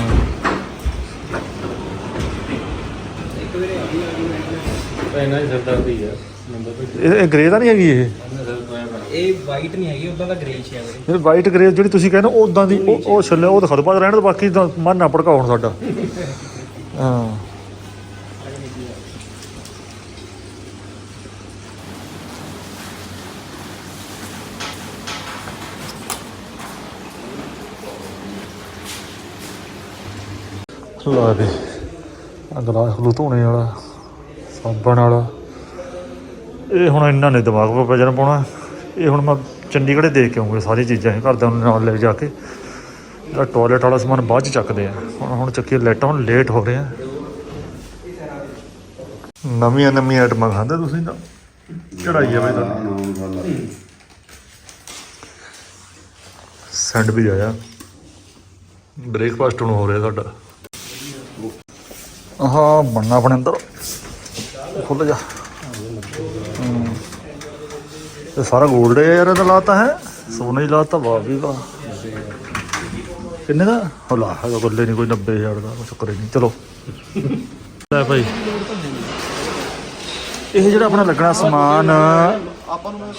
ਇੱਕ ਵੀਰੇ ਆ ਵੀ ਆ ਗਈ ਐਂਡਲੈਸ ਇਹਨਾਂ ਦੀ ਸਰਦਾਰਦੀ ਹੈ ਨੰਬਰ ਤੇ ਇਹ ਇਹ ਗ੍ਰੇ ਤਾਂ ਨਹੀਂ ਹੈਗੀ ਇਹ? ਇਹਨਾਂ ਸਰ ਤੋਂ ਆਇਆ ਇਹ ਵਾਈਟ ਨਹੀਂ ਹੈਗੀ ਉਦਾਂ ਦਾ ਗ੍ਰੇ ਚ ਹੈ ਵੀਰੇ। ਇਹ ਵਾਈਟ ਗ੍ਰੇ ਜਿਹੜੀ ਤੁਸੀਂ ਕਹਿੰਦੇ ਹੋ ਉਦਾਂ ਦੀ ਉਹ ਉਹ ਛੱਲੇ ਉਹ ਦਿਖਾ ਦੋ ਬਾਅਦ ਰਹਿਣ ਦੋ ਬਾਕੀ ਤਾਂ ਮਨ ਨਾ ਭੜਕਾਉਣ ਸਾਡਾ। ਹਾਂ। ਲਾ ਦੇ ਅਗਲਾ ਹਲੂ ਧੋਣੇ ਵਾਲਾ। ਸਾਬਣ ਵਾਲਾ। ਇਹ ਹੁਣ ਇੰਨਾ ਨੇ ਦਿਮਾਗ 'ਤੇ ਵਜਨ ਪਾਉਣਾ। ਇਹ ਹੁਣ ਮੈਂ ਚੰਡੀਗੜ੍ਹ ਦੇਖ ਕੇ ਆਉਂਗਾ ਸਾਰੀ ਚੀਜ਼ਾਂ ਇਹ ਘਰਦਿਆਂ ਨੂੰ ਨਾਲ ਲੈ ਜਾ ਕੇ। ਜਿਹੜਾ ਟਾਇਲਟ ਵਾਲਾ ਸਮਾਨ ਬਾਅਦ ਚ ਚੱਕਦੇ ਆ। ਹੁਣ ਹੁਣ ਚੱਕੀ ਲੈਟਾਂ ਹੁਣ ਲੇਟ ਹੋ ਰਹੇ ਆ। ਨਵੀਆਂ ਨਵੀਆਂ ਆਈਟਮਾਂ ਖਾਂਦੇ ਤੁਸੀਂ ਤਾਂ? ਚੜਾਈ ਆ ਬਈ ਤਾਂ ਸੈਂਡਵਿਚ ਆਇਆ। ਬ੍ਰੇਕਫਾਸਟ ਹੁਣ ਹੋ ਰਿਹਾ ਸਾਡਾ। ਹਾਂ ਬਣਨਾ ਆਪਣੇ ਅੰਦਰ ਖੁੱਲ ਜਾ। ਹੂੰ। ਇਹ ਸਾਰਾ 골ਡ ਹੈ ਯਾਰ ਇਹਦਾ ਲਾਤਾ ਹੈ। ਸੋਨਾ ਹੀ ਲਾਤਾ ਵਾਹ ਵੀ ਵਾਹ। ਕਿੰਨੇ ਦਾ? ਹੋ ਲਾ ਹੈਗਾ ਗੱਲੇ ਨਹੀਂ ਕੋਈ 90000 ਦਾ ਚੱਕਰ ਨਹੀਂ। ਚਲੋ। ਲੈ ਭਾਈ। ਇਹ ਜਿਹੜਾ ਆਪਣਾ ਲੱਗਣਾ ਸਮਾਨ ਆਪਾਂ ਨੂੰ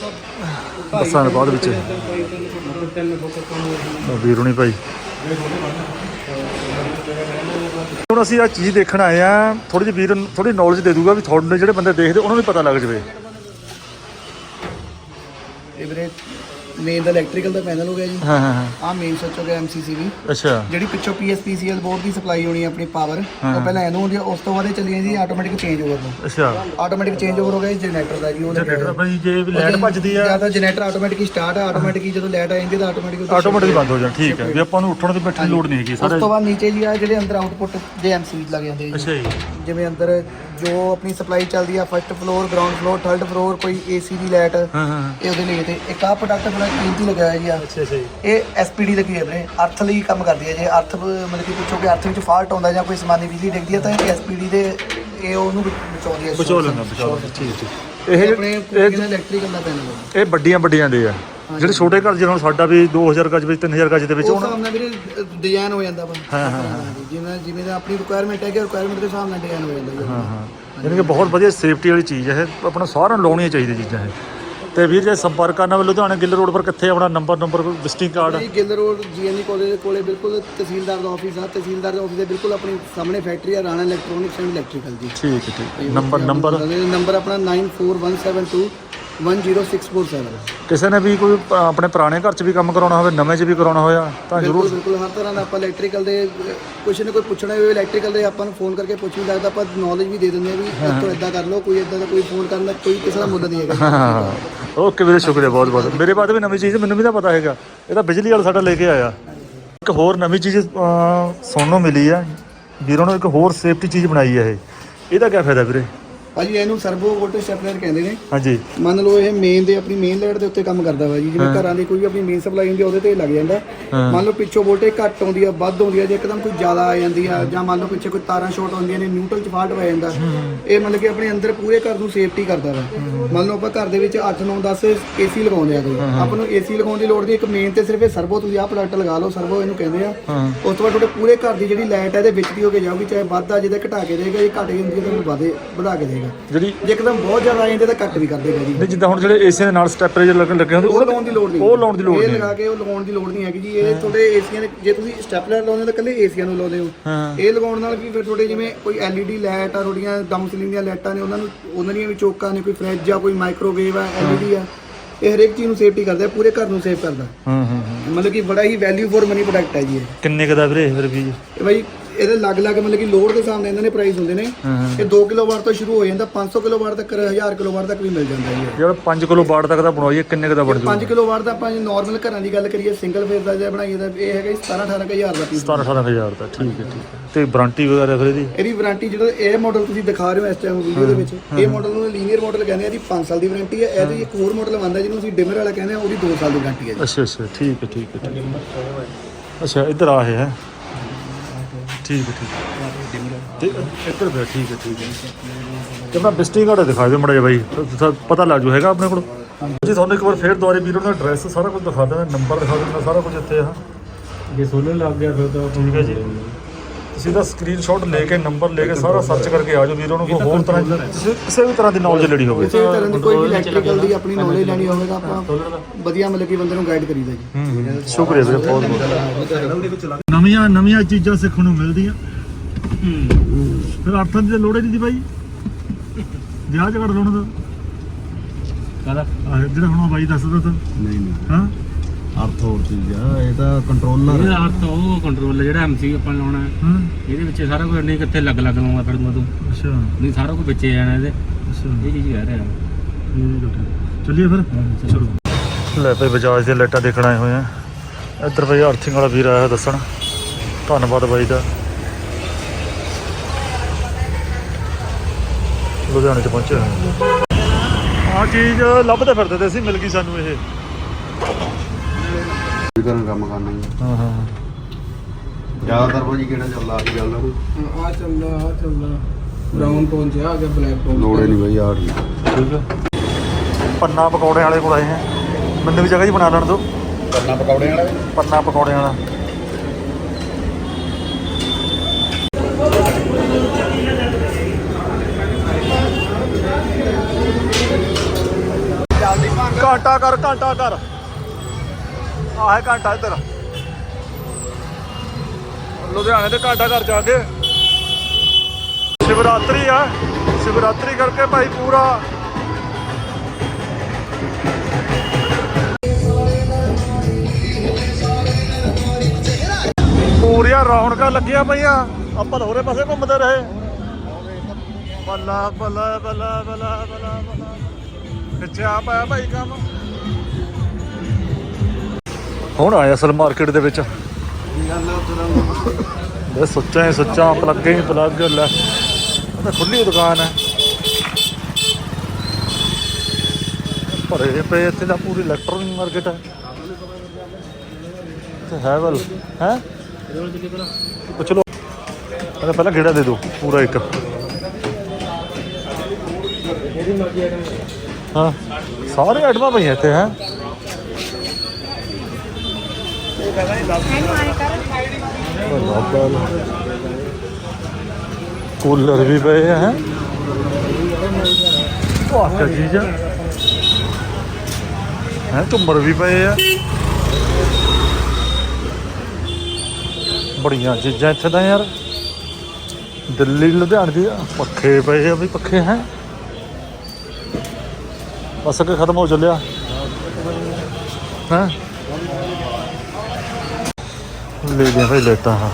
ਦੱਸਾਂ ਬਾਅਦ ਵਿੱਚ ਵੀਰੋ ਨਹੀਂ ਭਾਈ। ਹੁਣ ਅਸੀਂ ਆ ਚੀਜ਼ ਦੇਖਣ ਆਏ ਆ ਥੋੜੀ ਜਿਹੀ ਵੀਰ ਥੋੜੀ ਨੌਲੇਜ ਦੇ ਦੂਗਾ ਵੀ ਤੁਹਾਡੇ ਜਿਹੜੇ ਬੰਦੇ ਦੇਖਦੇ, ਉਹਨਾਂ ਨੂੰ ਵੀ ਪਤਾ ਲੱਗ ਜਵੇ ਇਹ ਵੀਰੇ ਮੇਨ ਦਾ ਇਲੈਕਟ੍ਰੀਕਲ ਦਾ ਪੈਨਲ ਹੋ ਗਿਆ ਜੀ। ਹਾਂ ਹਾਂ ਹਾਂ। ਆਹ ਮੇਨ ਸਵਿਚ ਹੋ ਗਿਆ MCCB ਅੱਛਾ। ਜਿਹੜੀ ਪਿੱਛੋਂ PSPCL ਬੋਰਡ ਦੀ ਸਪਲਾਈ ਹੋਣੀ ਹੈ ਆਪਣੀ ਪਾਵਰ ਉਹ ਪਹਿਲਾਂ ਇਹਨੂੰ ਹੁੰਦੀ ਉਸ ਤੋਂ ਬਾਅਦ ਇਹ ਚੱਲੀਆਂ ਜੀ ਆਟੋਮੈਟਿਕ ਚੇਂਜ ਓਵਰ ਨੂੰ। ਅੱਛਾ। ਆਟੋਮੈਟਿਕ ਚੇਂਜ ਓਵਰ ਹੋ ਗਿਆ ਜਨਰੇਟਰ ਦਾ ਜੀ ਉਹਦੇ ਜਨਰੇਟਰ ਭਾਈ ਜੇ ਲਾਈਟ ਭੱਜਦੀ ਆ। ਜਾਂ ਤਾਂ ਜਨਰੇਟਰ ਆਟੋਮੈਟਿਕ ਹੀ ਸਟਾਰਟ ਆ ਆਟੋਮੈਟਿਕ ਹੀ ਜਦੋਂ ਲਾਈਟ ਆ ਜਾਂਦੀ ਤਾਂ ਆਟੋਮੈਟਿਕ ਆਟੋਮੈਟਿਕ ਬੰਦ ਹੋ ਜਾਣਾ ਠੀਕ ਹੈ ਵੀ ਆਪਾਂ ਨੂੰ ਉੱਠਣ ਦੀ ਬੈਠਣ ਦੀ ਲੋੜ ਨਹੀਂ ਹੈਗੀ ਉਸ ਸਾਰੇ ਤੋਂ ਬਾਅਦ ਨੀਚੇ ਜੀ ਆ ਜਿਹੜੇ ਅੰਦਰ ਆਊਟਪੁੱਟ ਦੇ MCB ਲੱਗ ਜਾਂਦੇ ਆ ਜੀ। ਅੱਛਾ ਜੀ। ਜਿਵੇਂ ਅੰਦਰ ਜੋ ਆਪਣੀ ਸਪਲਾਈ ਚੱਲਦੀ ਆ first floor ground floor third floor ਕੋਈ AC ਦੀ ਲਾਈਟ ਹਾਂ ਹਾਂ। ਇਹ ਉਹਦੇ ਲਈ ਤੇ ਇੱਕ ਆ ਪ੍ਰੋਡਕਟ ਬੜਾ ਕੀਮਤੀ ਲਗਾਇਆ ਜੀ ਆ ਅੱਛਾ ਅੱਛਾ ਜੀ। ਇਹ ਐਸਪੀਡੀ ਲੱਗੀ ਹੈ ਵੀਰੇ ਅਰਥ ਲਈ ਕੰਮ ਕਰਦੀ ਹੈ ਜੇ ਅਰਥ ਮਤਲਬ ਕਿ ਪੁੱਛੋ ਕਿ ਅਰਥ ਵਿੱਚ ਫਾਲਟ ਆਉਂਦਾ ਜਾਂ ਕੋਈ ਸਮਾਨੀ ਬਿਜਲੀ ਡਿੱਗਦੀ ਹੈ ਤਾਂ ਇਹ ਐਸਪੀਡੀ ਦੇ ਇਹ ਉਹਨੂੰ ਬਚਾਉਂਦੀ ਹੈ ਬਚੋ ਲੈਣਾ ਬਚੋ ਲੈਣਾ ਠੀਕ ਠੀਕ ਇਹ ਆਪਣੇ ਇਹ ਇਲੈਕਟ੍ਰੀਕਲ ਦਾ ਪੈਨਲ ਇਹ ਵੱਡੀਆਂ ਵੱਡੀਆਂ ਦੇ ਆ। ਜਿਹੜੇ ਛੋਟੇ ਘਰ ਜਿਹਨਾਂ ਸਾਡਾ ਵੀ 2000 ਗਜ ਵਿੱਚ 3000 ਗਜ ਦੇ ਵਿੱਚ ਉਸ ਹੁਣ ਹਿਸਾਬ ਨਾਲ ਵੀਰੇ ਡਿਜ਼ਾਈਨ ਹੋ ਜਾਂਦਾ ਵਾ ਹਾਂ, ਹਾਂ, ਜਿਵੇਂ ਜਿਵੇਂ ਦਾ ਆਪਣੀ ਰਿਕੁਆਇਰਮੈਂਟ ਹੈ ਕਿ ਰਿਕੁਆਇਰਮੈਂਟ ਦੇ ਹਿਸਾਬ ਨਾਲ ਡਿਜ਼ਾਈਨ ਹੋ ਜਾਂਦਾ ਜੀ। ਹਾਂ ਹਾਂ। ਯਾਨੀ ਕਿ ਬਹੁਤ ਵਧੀਆ ਸੇਫਟੀ ਵਾਲੀ ਚੀਜ਼ ਹੈ। ਇਹ ਆਪਣਾ ਸਾਰਿਆਂ ਨੂੰ ਲਾਉਣੀਆਂ ਚਾਹੀਦੀਆਂ ਚੀਜ਼ਾਂ ਇਹ। ਤੇ ਵੀਰ ਜੇ ਸੰਪਰਕ ਕਰਨਾ ਹੋਵੇ ਲੁਧਿਆਣਾ ਗਿੱਲ ਰੋਡ ਪਰ ਕਿੱਥੇ ਆਪਣਾ ਨੰਬਰ ਨੰਬਰ ਵਿਜ਼ਿਟਿੰਗ ਕਾਰਡ ਇਹ ਗਿੱਲ ਰੋਡ ਜੀਐਨਈ ਕਾਲਜ ਦੇ ਕੋਲੇ ਬਿਲਕੁਲ ਤਹਿਸੀਲਦਾਰ ਦਾ ਆਫਿਸ ਆ। ਤਹਿਸੀਲਦਾਰ ਦੇ ਆਫਿਸ ਦੇ ਬਿਲਕੁਲ ਆਪਣੀ ਸਾਹਮਣੇ ਫੈਕਟਰੀ ਆ ਰਾਣਾ ਇਲੈਕਟ੍ਰੋਨਿਕਸ ਐਂਡ ਇਲੈਕਟ੍ਰੀਕਲ ਜੀ। ਠੀਕ ਹੈ ਠੀਕ। ਨੰਬਰ ਨੰਬਰ ਨੰਬਰ ਆਪਣਾ 9417210647 ਕਿਸੇ ਨੇ ਵੀ ਕੋਈ ਆਪਣੇ ਪੁਰਾਣੇ ਘਰ 'ਚ ਵੀ ਕੰਮ ਕਰਾਉਣਾ ਹੋਵੇ ਨਵੇਂ 'ਚ ਵੀ ਕਰਾਉਣਾ ਹੋਇਆ ਤਾਂ ਬਿਲਕੁਲ ਜ਼ਰੂਰ। ਬਿਲਕੁਲ ਹਰ ਤਰ੍ਹਾਂ ਦਾ ਆਪਾਂ ਇਲੈਕਟ੍ਰੀਕਲ ਦੇ ਕੁਛ ਨਾ ਕੋਈ ਪੁੱਛਣਾ ਹੋਵੇ ਇਲੈਕਟ੍ਰੀਕਲ ਦੇ ਆਪਾਂ ਨੂੰ ਫੋਨ ਕਰਕੇ ਪੁੱਛ ਵੀ ਸਕਦਾ ਆਪਾਂ ਨੌਲੇਜ ਵੀ ਦੇ ਦਿੰਦੇ ਆ ਵੀ ਇੱਥੋਂ ਇਦਾਂ ਕਰ ਲਓ ਕੋਈ ਇਦਾਂ ਦਾ ਕੋਈ ਫੋਨ ਕਰਨ ਦਾ ਕੋਈ ਕਿਸੇ ਦਾ ਮੁੱਲ ਨਹੀਂ ਹੈਗਾ। ਹਾਂ ਓਕੇ ਵੀਰੇ ਸ਼ੁਕਰੀਆ ਬਹੁਤ ਬਹੁਤ। ਮੇਰੇ ਬਾਅਦ ਵੀ ਨਵੀਂ ਚੀਜ਼ ਮੈਨੂੰ ਵੀ ਤਾਂ ਪਤਾ ਹੈਗਾ। ਇਹ ਤਾਂ ਬਿਜਲੀ ਵਾਲਾ ਸਾਡਾ ਲੈ ਕੇ ਆਇਆ। ਇੱਕ ਹੋਰ ਨਵੀਂ ਚੀਜ਼ ਅਹ, ਸੁਣਨ ਨੂੰ ਮਿਲੀ ਆ ਵੀਰੋਂ ਨੇ ਇੱਕ ਹੋਰ ਸੇਫਟੀ ਚੀਜ਼ ਬਣਾਈ ਹੈ ਇਹ। ਇਹਦਾ ਕੀ ਫਾਇਦਾ ਵੀਰੇ? ਭਾਜੀ ਇਹਨੂੰ ਸਰਵੋ ਵੋਲਟੇਜ ਸਟੈਪਲਰ ਕਹਿੰਦੇ ਨੇ। ਹਾਂਜੀ। ਮੰਨ ਲਓ ਇਹ ਮੇਨ ਦੇ ਆਪਣੀ ਮੇਨ ਲਾਈਟ ਦੇ ਉੱਤੇ ਕੰਮ ਕਰਦਾ ਵਾ ਜੀ। ਜਿਵੇਂ ਘਰਾਂ ਦੀ ਕੋਈ ਵੀ ਆਪਣੀ ਮੇਨ ਸਪਲਾਈ ਹੁੰਦੀ ਆ ਉਹਦੇ ਤੇ ਲੱਗ ਜਾਂਦਾ। ਮੰਨ ਲਓ ਪਿੱਛੋਂ ਵੋਲਟੇਜ ਘੱਟ ਆਉਂਦੀ ਆ ਵੱਧ ਆਉਂਦੀ ਆ ਜੇ ਇੱਕਦਮ ਕੋਈ ਜ਼ਿਆਦਾ ਆ ਜਾਂਦੀ ਆ ਜਾਂ ਮੰਨ ਲਓ ਪਿੱਛੇ ਕੋਈ ਤਾਰਾਂ ਸ਼ਾਰਟ ਹੁੰਦੀਆਂ ਨੇ ਨਿਊਟਰਲ ਚ ਫਾਲਟ ਪੈ ਜਾਂਦਾ। ਇਹ ਮਤਲਬ ਕਿ ਆਪਣੇ ਅੰਦਰ ਪੂਰੇ ਘਰ ਨੂੰ ਸੇਫਟੀ ਕਰਦਾ ਵਾ। ਮੰਨ ਲਓ ਆਪਾਂ ਘਰ ਦੇ ਵਿੱਚ 8 9 10 ਏਸੀ ਲਗਾਉਂਦੇ ਆ ਕੋਈ। ਆਪਾਂ ਨੂੰ ਏਸੀ ਲਗਾਉਣ ਦੀ ਲੋੜ ਨਹੀਂ ਇੱਕ ਮੇਨ ਤੇ ਸਿਰਫ ਇਹ ਸਰਵੋ ਤੁਸੀਂ ਆਹ ਪ੍ਰੋਡਕਟ ਲਗਾ ਲਓ ਸਰਵੋ ਇਹਨੂੰ ਕਹਿੰਦੇ ਆ। ਉਸ ਤੋਂ ਬਾਅਦ ਤੁਹਾਡੇ ਪੂਰੇ ਘਰ ਦੀ ਜਿਹੜੀ ਲਾਈਟ ਹੈ ਇਹਦੇ ਵਿੱਚ ਦੀ ਹੋ ਕੇ ਜਾਊਗੀ ਚਾਹੇ ਵੱਧ ਆ ਜਿਹਦੇ ਘਟਾ ਕੇ ਦੇਗਾ ਜੇ ਘਟ ਗਈ ਹੁੰਦੀ ਹੈ ਤਾਂ ਵਧੇ ਵਧਾ ਕੇ ਦੇਗਾ। ਜਿਹੜੀ ਜੇ ਇੱਕਦਮ ਬਹੁਤ ਜ਼ਿਆਦਾ ਆ ਜਾਂਦੇ ਤਾਂ ਘੱਟ ਵੀ ਕਰ ਦੇਗਾ ਜੀ। ਨਹੀਂ ਜਿੱਦਾਂ ਹੁਣ ਜਿਹੜੇ ਏਸੀਆਂ ਦੇ ਨਾਲ ਸਟੈਪਰ ਜੇ ਲੱਗਣ ਲੱਗੇ ਹੁੰਦੇ ਉਹ ਲਾਉਣ ਦੀ ਲੋੜ ਨਹੀਂ ਉਹ ਲਾਉਣ ਦੀ ਲੋੜ ਇਹ ਨਹੀਂ। ਲਗਾ ਕੇ ਉਹ ਲਗਾਉਣ ਦੀ ਲੋੜ ਨਹੀਂ ਹੈਗੀ ਜੀ। ਇਹ ਤੁਹਾਡੇ ਏਸੀਆਂ ਦੇ ਜੇ ਤੁਸੀਂ ਸਟੈਪਲਰ ਲਾਉਂਦੇ ਹੋ ਤਾਂ ਕੱਲੇ ਏਸੀਆਂ ਨੂੰ ਲਾਉਂਦੇ ਹੋ। ਹਾਂ। ਇਹ ਲਗਾਉਣ ਨਾਲ ਵੀ ਫਿਰ ਤੁਹਾਡੇ ਜਿਵੇਂ ਕੋਈ LED ਲਾਈਟ ਆ ਤੁਹਾਡੀਆਂ ਡਾਊਨ ਸੀਲਿੰਗ ਦੀਆਂ ਲਾਈਟਾਂ ਨੇ ਉਹਨਾਂ ਨੂੰ ਉਹਨਾਂ ਦੀਆਂ ਵੀ ਚੋਕਾਂ ਨੇ ਕੋਈ ਫ੍ਰਿਜ ਆ ਕੋਈ ਮਾਈਕ੍ਰੋਵੇਵ ਆ LED ਆ ਇਹ ਹਰੇਕ ਚੀਜ਼ ਨੂੰ ਸੇਫਟੀ ਕਰਦਾ ਪੂਰੇ ਘਰ ਨੂੰ ਸੇਫ ਕਰਦਾ। ਹੂੰ ਹੂੰ। ਮਤਲਬ ਕਿ ਬੜਾ ਹੀ ਵੈਲਿਊ ਫॉर ਮਨੀ ਪ੍ਰੋਡਕਟ ਹੈ ਜੀ ਇਹ। ਕਿੰਨੇ ਕੁ ਦਾ ਵੀਰੇ ਫਿਰ ਵੀ? ਇਹ ਬਾਈ ਇਹਦੇ ਲੱਗ ਲੱਗ ਮਤਲਬ ਕਿ ਲੋਡ ਦੇ ਸਾਹਮਣੇ ਇਹਨਾਂ ਨੇ ਪ੍ਰਾਈਸ ਹੁੰਦੇ ਨੇ। ਇਹ 2 ਕਿਲੋਵਾਟ ਤੋਂ ਸ਼ੁਰੂ ਹੋ ਜਾਂਦਾ 500 ਕਿਲੋਵਾਟ ਤੱਕ 1000 ਕਿਲੋਵਾਟ ਤੱਕ ਵੀ ਮਿਲ ਜਾਂਦਾ ਜੀ ਇਹ। ਜਿਹੜਾ 5 ਕਿਲੋ ਵਾਟ ਤੱਕ ਦਾ ਬਣਾਈਏ ਕਿੰਨੇ ਕੁ ਦਾ ਬਣ ਜੂ 5 ਕਿਲੋਵਾਟ ਦਾ ਆਪਾਂ ਜੇ ਨਾਰਮਲ ਘਰਾਂ ਦੀ ਗੱਲ ਕਰੀਏ ਸਿੰਗਲ ਫੇਸ ਦਾ ਜੇ ਬਣਾਈਏ ਤਾਂ ਇਹ ਹੈਗਾ ਜੀ 17 18000 ਦਾ ਪੀਸ 17 18000 ਦਾ ਠੀਕ ਹੈ ਠੀਕ ਹੈ। ਤੇ ਵਾਰੰਟੀ ਵਗੈਰਾ ਫਿਰ ਇਹਦੀ? ਇਹਦੀ ਵਾਰੰਟੀ ਜਿਹੜਾ ਇਹ ਮਾਡਲ ਤੁਸੀਂ ਦਿਖਾ ਰਹੇ ਹੋ ਇਸ ਟਾਈਮ ਵੀਡੀਓ ਦੇ ਵਿੱਚ ਇਹ ਮਾਡਲ ਨੂੰ ਲੀਨੀਅਰ ਮਾਡਲ ਕਹਿੰਦੇ ਆ ਇਹਦੀ 5 ਸਾਲ ਦੀ ਵਾਰੰਟੀ ਹੈ। ਇਹਦੀ ਇੱਕ ਹੋਰ ਮਾਡਲ ਆਉਂਦਾ ਜਿਹਨੂੰ ਅਸੀਂ ਡਿਮਰ ਵਾਲਾ ਕਹਿੰਦੇ ਆ ਉਹਦੀ 2 ਸਾਲ ਦੀ ਵਾਰੰਟੀ ਹੈ ਅੱਛਾ ਅੱਛਾ ਠੀਕ ਹੈ ਠੀਕ ਹੈ ਠੀਕ ਹੈ। ਅੱਛਾ ਇੱਧਰ ਆ ਇਹ ਹੈ। ਠੀਕ ਹੈ ਠੀਕ ਹੈ। ਤੇ ਇੱਧਰ ਪਿਆ ਠੀਕ ਹੈ ਠੀਕ ਹੈ। ਤੇ ਮੈਂ ਵਿਜ਼ਿਟਿੰਗ ਕਾਰਡ ਦਿਖਾ ਦਿਓ ਮੜਾ ਬਾਈ। ਤਾਂ ਤੁਹਾਨੂੰ ਪਤਾ ਲੱਗ ਜੂ ਹੈਗਾ ਆਪਣੇ ਕੋਲ। ਜੀ ਤੁਹਾਨੂੰ ਇੱਕ ਵਾਰ ਫੇਰ ਦੁਬਾਰੇ ਵੀਰੋ ਦਾ ਐਡਰੈਸ ਸਾਰਾ ਕੁਝ ਦਿਖਾ ਦੇਣਾ ਨੰਬਰ ਦਿਖਾ ਦੇਣਾ ਸਾਰਾ ਕੁਝ ਇੱਥੇ ਆ। ਜੇ ਸੋਲਰ ਲੱਗ ਗਿਆ ਫਿਰ ਤਾਂ ਠੀਕ ਹੈ ਜੀ। ਤੁਸੀਂ ਦਾ ਸਕਰੀਨਸ਼ਾਟ ਲੈ ਕੇ ਨੰਬਰ ਲੈ ਕੇ ਸਾਰਾ ਸਰਚ ਕਰਕੇ ਆ ਜਾਓ ਵੀਰੋ ਨੂੰ ਕੋਈ ਹੋਰ ਤਰ੍ਹਾਂ ਦੀ ਕਿਸੇ- ਕਿਸੇ ਵੀ ਤਰ੍ਹਾਂ ਦੀ ਨੌਲੇਜ ਲੈਣੀ ਹੋਵੇ। ਕਿਸੇ ਤਰ੍ਹਾਂ ਦੀ ਕੋਈ ਵੀ ਇਲੈਕਟ੍ਰੀਕਲ ਦੀ ਆਪਣੀ ਨੌਲੇਜ ਲੈਣੀ ਹੋਵੇ ਤਾਂ ਆਪਾਂ ਵਧੀਆ ਮਤਲਬ ਕਿ ਬੰਦੇ ਨੂੰ ਗਾਈਡ ਕਰੀਦਾ ਜੀ। ਸ਼ੁਕਰੀਆ ਵੀਰੇ ਬਹੁਤ ਬਹੁਤ। ਨਵੀਆਂ ਨਵੀਆਂ ਚੀਜ਼ਾਂ ਸਿੱਖਣ ਨੂੰ ਮਿਲਦੀਆਂ। ਫਿਰ ਅਰਥਾਂ ਦੀ ਤਾਂ ਲੋੜ ਹੀ ਨਹੀਂ ਦੀ ਬਾਈ। ਵਿਆਹ ਚ ਕਰ ਲਾਉਣ ਦਾ। ਕਾਹਦਾ? ਆਹ ਜਿਹੜਾ ਹੁਣ ਉਹ ਬਾਈ ਦੱਸਦਾ ਤਾਂ। ਨਹੀਂ ਨਹੀਂ। ਹਾਂ? ਅਰਥ ਹੋਰ ਚੀਜ਼ ਆ ਇਹ ਤਾਂ ਕੰਟਰੋਲਰ ਇਹਦਾ ਅਰਥ ਉਹ ਕੰਟਰੋਲ ਜਿਹੜਾ ਐਮਸੀ ਆਪਾਂ ਲਾਉਣਾ ਹੈ, ਹਾਂ। ਇਹਦੇ ਵਿੱਚ ਸਾਰਾ ਕੁਝ ਨਹੀਂ ਕਿੱਥੇ ਲੱਗ ਲੱਗ ਲਾਉਂਗਾ ਫਿਰ ਤੂੰ ਅੱਛਾ। ਨਹੀਂ ਸਾਰਾ ਕੁਝ ਵਿੱਚੇ ਜਾਣਾ ਇਹਦੇ। ਅੱਛਾ। ਇਹ ਚੀਜ਼ ਕਹਿ ਰਿਹਾ। ਠੀਕ ਹੈ, ਠੀਕ। ਚੱਲੀਏ ਫਿਰ? ਚਲੋ। ਲੈ ਭਾਈ ਬਜਾਜ ਦੀਆਂ ਲਾਈਟਾਂ ਦੇਖਣ ਆਏ ਹੋਏ ਆ। ਇੱਧਰ ਭਾਈ ਅਰਥਿੰਗ ਵਾਲਾ ਵੀਰ ਆਇਆ ਦੱਸਣ। ਧੰਨਵਾਦ ਬਾਈ ਦਾ। ਲੁਧਿਆਣੇ ਚ ਪਹੁੰਚੇ ਹੋਏ ਆ ਚੀਜ਼ ਲੱਭਦੇ ਫਿਰਦੇ ਤੇ ਸੀ ਮਿਲ ਗਈ ਸਾਨੂੰ ਇਹ। ਕਰਨ ਕੰਮ ਕਰਨਾ ਹੀ ਹਾਂ ਹਾਂ। ਜ਼ਿਆਦਾਤਰ ਭਾਜੀ ਕਿਹੜਾ ਚੱਲਦਾ ਅੱਜ ਚੱਲਦਾ ਆ ਚੱਲਦਾ ਆ ਚੱਲਦਾ। ਬ੍ਰਾਊਨ ਟੋਨ ਚ ਆ ਗਿਆ ਬਲੈਕ ਟੋਨ ਲੋੜੇ ਨਹੀਂ ਭਾਈ ਆੜ ਠੀਕ ਹੈ ਪੰਨਾ ਪਕੌੜੇ ਵਾਲੇ ਕੋਲ ਆਏ ਹੈ। ਮੈਨੂੰ ਵੀ ਜਗ੍ਹਾ ਜੀ ਬਣਾ ਲੈਣ ਦਿਓ। ਕਰਨਾ ਪਕੌੜੇ ਵਾਲਾ? ਪੰਨਾ ਪਕੌੜੇ ਵਾਲਾ। ਘਾਟਾ ਕਰ ਘਾਟਾ ਕਰ। ਆਹ ਹੈ ਇੱਧਰ। ਲੁਧਿਆਣੇ ਤੇ ਘਾਟਾ ਘਰ ਜਾ ਕੇ। ਸ਼ਿਵਰਾਤਰੀ ਆ। ਸ਼ਿਵਰਾਤਰੀ ਕਰਕੇ ਭਾਈ ਪੂਰਾ। ਪੂਰੀਆਂ ਰੌਣਕਾਂ ਲੱਗੀਆਂ ਪਈਆਂ। ਆਪਾਂ ਤਾਂ ਹੋਰੇ ਪਾਸੇ ਘੁੰਮਦੇ ਰਹੇ। ਬੱਲਾ ਬੱਲਾ ਬੱਲਾ ਬੱਲਾ ਬੱਲਾ ਬੱਲਾ ਕਿੱਥੇ ਆ ਪਾਇਆ ਭਾਈ ਕੰਮ। ਹੁਣ ਆਇਆ ਅਸਲ ਮਾਰਕੀਟ ਦੇ ਵਿੱਚ। ਇਹ ਸੱਚਾ ਹੀ ਸੱਚਾ, ਪਲੱਗ ਹੀ ਪਲੱਗ, ਲੈ। ਇਹ ਤਾਂ ਖੁੱਲੀ ਦੁਕਾਨ ਹੈ। ਭਰੇ ਪਏ ਇੱਥੇ ਦਾ ਪੂਰੀ ਇਲੈਕਟ੍ਰੋਨਿਕ ਮਾਰਕੀਟ ਹੈ। ਤੇ ਹੈ ਹੈ? ਪੁੱਛ ਲਓ। ਪਹਿਲਾਂ ਗੇੜਾ ਦੇ ਦਿਓ, ਪੂਰਾ ਇੱਕ। ਹਾਂ, ਸਾਰੇ ਆਈਟਮਾਂ ਪਈਆਂ ਇੱਥੇ, ਹੈ? ਕੂਲਰ ਵੀ ਪਏ ਹੈ? ਵਾਹ ਕੀ ਚੀਜ਼ ਹੈ ਹੈ ਝੁੰਮਰ ਵੀ ਪਏ ਆ। ਬੜੀਆਂ ਚੀਜ਼ਾਂ ਇੱਥੇ ਤਾਂ ਯਾਰ। ਦਿੱਲੀ ਲੁਧਿਆਣੇ ਦੀ ਆ, ਪੱਖੇ ਪਏ ਆ ਵੀ ਪੱਖੇ ਹੈ? ਬਸ ਕਿ ਖਤਮ ਹੋ ਚੱਲਿਆ। ਹਾਂ? ਲੈ ਲਿਆ ਭਾਈ ਲੈਟਾਂ ਹਾਂ।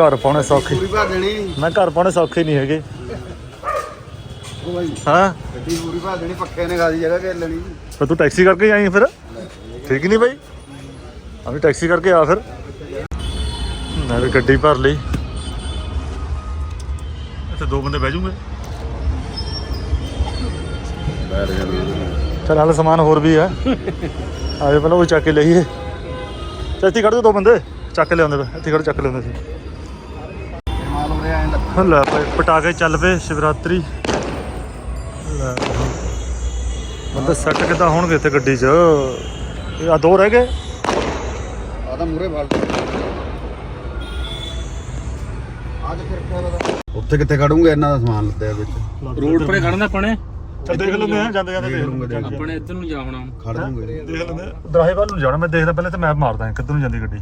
ਘਰ ਪਾਉਣੇ ਸੌਖੇ। ਪੂਰੀ ਭਰ ਦੇਣੀ ਮੈਂ ਘਰ ਪਾਉਣੇ ਸੌਖੇ ਨਹੀਂ ਹੈਗੇ। ਉਹ ਭਾਈ ਹਾਂ? ਗੱਡੀ ਪੂਰੀ ਭਾ ਦੇਣੀ ਪੱਕੇ ਨੇ ਗਾਦੀ ਜਗ੍ਹਾ ਘੇਰ ਲੈਣੀ। ਫਿਰ ਤੂੰ ਟੈਕਸੀ ਕਰਕੇ ਆਈ ਫਿਰ? ਠੀਕ ਨਹੀਂ ਬਾਈ? ਅਭੀ ਟੈਕਸੀ ਕਰਕੇ ਆ ਫਿਰ। ਮੈਂ ਵੀ ਗੱਡੀ ਭਰ ਲਈ। ਇੱਥੇ ਦੋ ਬੰਦੇ ਬਹਿ ਜੂਗੇ। ਚਲ ਹਾਲੇ ਸਮਾਨ ਹੋਰ ਵੀ ਹੈ ਆਜੋ ਪਹਿਲਾਂ ਉਹ ਚੱਕ ਕੇ ਲਈਏ। ਚੱਲ ਇੱਥੇ ਕੱਢ ਦਿਓ ਦੋ ਬੰਦੇ। ਚੱਕ ਕੇ ਲਿਆਉਂਦੇ ਪਏ। ਇੱਥੇ ਕੱਢ ਚੱਕ ਲਿਆਉਂਦੇ ਸੀ। ਮਾਲ ਹੋ ਰਿਹਾ ਐਂ ਲੱਗ ਹਾਂ ਲੈ ਭਾਈ ਪਟਾਕੇ ਚੱਲ ਪਏ ਸ਼ਿਵਰਾਤਰੀ। ਲੈ ਬੰਦੇ ਸੈੱਟ ਕਿੱਦਾਂ ਹੋਣਗੇ ਇੱਥੇ ਗੱਡੀ 'ਚ? ਇਹ ਆ ਦੋ ਰਹਿ ਗਏ। ਆ ਤਾਂ ਮੂਰੇ ਕਿੱਥੇ ਰੱਖਿਆ ਪਤਾ ਉੱਥੇ ਕਿੱਥੇ ਖੜੂਗੇ ਇਹਨਾਂ ਦਾ ਸਮਾਨ ਲੱਦਿਆ ਵਿੱਚ? ਰੋਡ ਪਰੇ ਖੜਨਾ ਪਣੇ ਚੱਲ ਦੇਖ ਲੈਂਦੇ ਆ ਜਾਂਦੇ ਜਾਂਦੇ ਦੇਖ ਲੂੰਗੇ, ਦੇਖ ਲੈਂਦੇ ਆਪਣੇ ਇੱਧਰ ਨੂੰ ਜਾ ਹੋਣਾ ਖੜ ਦੂੰਗੇ ਦੇਖ ਲੈਂਦੇ ਦਰਾਹੇ ਵੱਲ ਨੂੰ ਜਾਣਾ ਮੈਂ ਦੇਖਦਾ ਪਹਿਲੇ ਤੇ ਮੈਪ ਮਾਰਦਾ ਕਿੱਧਰ ਨੂੰ ਜਾਂਦੀ ਗੱਡੀ।